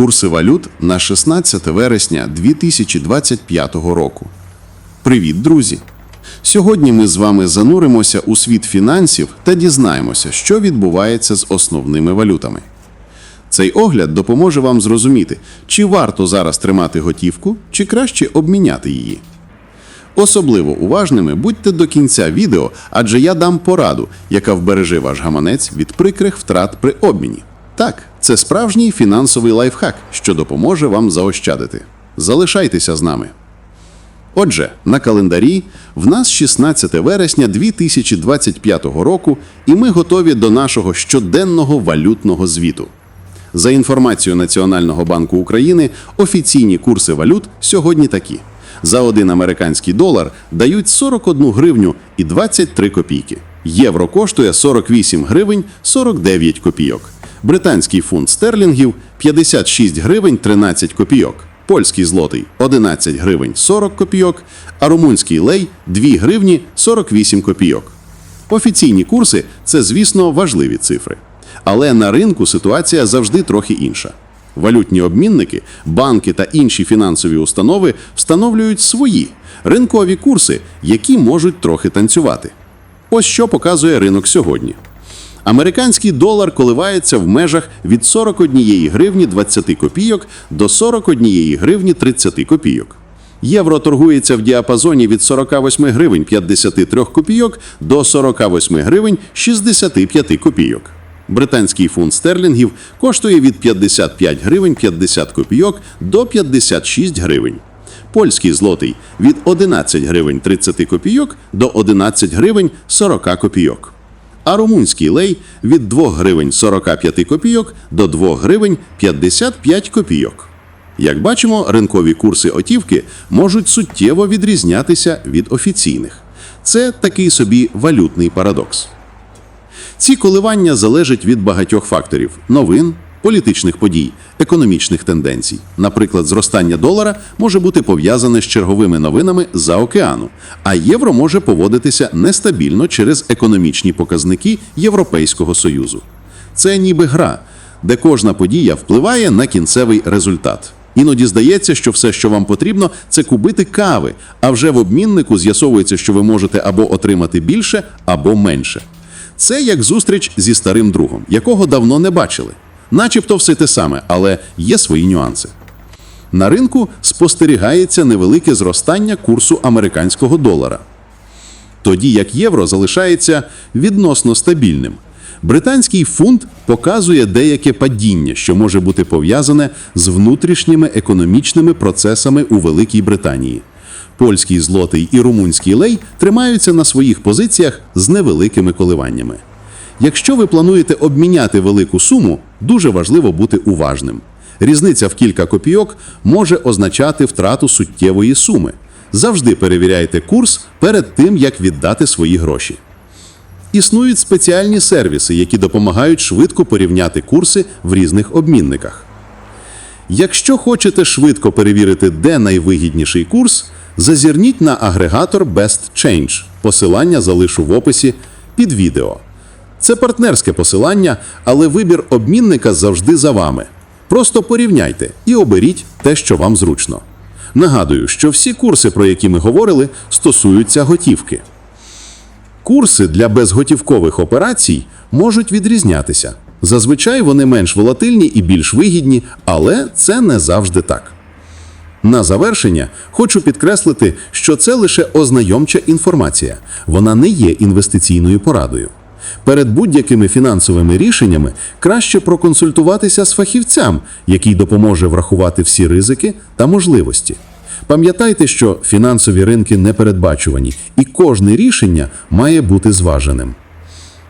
Курси валют на 16 вересня 2025 року. Привіт, друзі! Сьогодні ми з вами зануримося у світ фінансів та дізнаємося, що відбувається з основними валютами. Цей огляд допоможе вам зрозуміти, чи варто зараз тримати готівку, чи краще обміняти її. Особливо уважними будьте до кінця відео, адже я дам пораду, яка вбереже ваш гаманець від прикрих втрат при обміні. Так, це справжній фінансовий лайфхак, що допоможе вам заощадити. Залишайтеся з нами. Отже, на календарі в нас 16 вересня 2025 року, і ми готові до нашого щоденного валютного звіту. За інформацією Національного банку України, офіційні курси валют сьогодні такі: за один американський долар дають 41 гривню і 23 копійки. Євро коштує 48 гривень 49 копійок. Британський фунт стерлінгів 56 гривень 13 копійок. Польський злотий 11 гривень 40 копійок, а румунський лей 2 гривні 48 копійок. Офіційні курси це, звісно, важливі цифри. Але на ринку ситуація завжди трохи інша. Валютні обмінники, банки та інші фінансові установи встановлюють свої ринкові курси, які можуть трохи танцювати. Ось що показує ринок сьогодні. Американський долар коливається в межах від 41 гривні 20 копійок до 41 гривні 30 копійок. Євро торгується в діапазоні від 48 гривень 53 копійок до 48 гривень 65 копійок. Британський фунт стерлінгів коштує від 55 гривень 50 копійок до 56 гривень. Польський злотий від 11 гривень 30 копійок до 11 гривень 40 копійок. А румунський лей від 2 гривень 45 копійок до 2 гривень 55 копійок. Як бачимо, ринкові курси отівки можуть суттєво відрізнятися від офіційних. Це такий собі валютний парадокс. Ці коливання залежать від багатьох факторів: новин, політичних подій, економічних тенденцій. Наприклад, зростання долара може бути пов'язане з черговими новинами за океану, а євро може поводитися нестабільно через економічні показники Європейського союзу. Це ніби гра, де кожна подія впливає на кінцевий результат. Іноді здається, що все, що вам потрібно, це кубити кави, а вже в обміннику з'ясовується, що ви можете або отримати більше, або менше. Це як зустріч зі старим другом, якого давно не бачили. Начебто все те саме, але є свої нюанси. На ринку спостерігається невелике зростання курсу американського долара, тоді як євро залишається відносно стабільним. Британський фунт показує деяке падіння, що може бути пов'язане з внутрішніми економічними процесами у Великій Британії. Польський злотий і румунський лей тримаються на своїх позиціях з невеликими коливаннями. Якщо ви плануєте обміняти велику суму, дуже важливо бути уважним. Різниця в кілька копійок може означати втрату суттєвої суми. Завжди перевіряйте курс перед тим, як віддати свої гроші. Існують спеціальні сервіси, які допомагають швидко порівняти курси в різних обмінниках. Якщо хочете швидко перевірити, де найвигідніший курс, зазірніть на агрегатор Best Change. Посилання залишу в описі під відео. Це партнерське посилання, але вибір обмінника завжди за вами. Просто порівняйте і оберіть те, що вам зручно. Нагадую, що всі курси, про які ми говорили, стосуються готівки. Курси для безготівкових операцій можуть відрізнятися. Зазвичай вони менш волатильні і більш вигідні, але це не завжди так. На завершення хочу підкреслити, що це лише ознайомча інформація, вона не є інвестиційною порадою. Перед будь-якими фінансовими рішеннями краще проконсультуватися з фахівцям, який допоможе врахувати всі ризики та можливості. Пам'ятайте, що фінансові ринки непередбачувані, і кожне рішення має бути зваженим.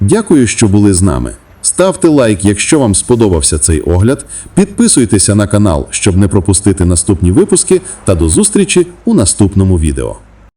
Дякую, що були з нами. Ставте лайк, якщо вам сподобався цей огляд. Підписуйтеся на канал, щоб не пропустити наступні випуски, та до зустрічі у наступному відео.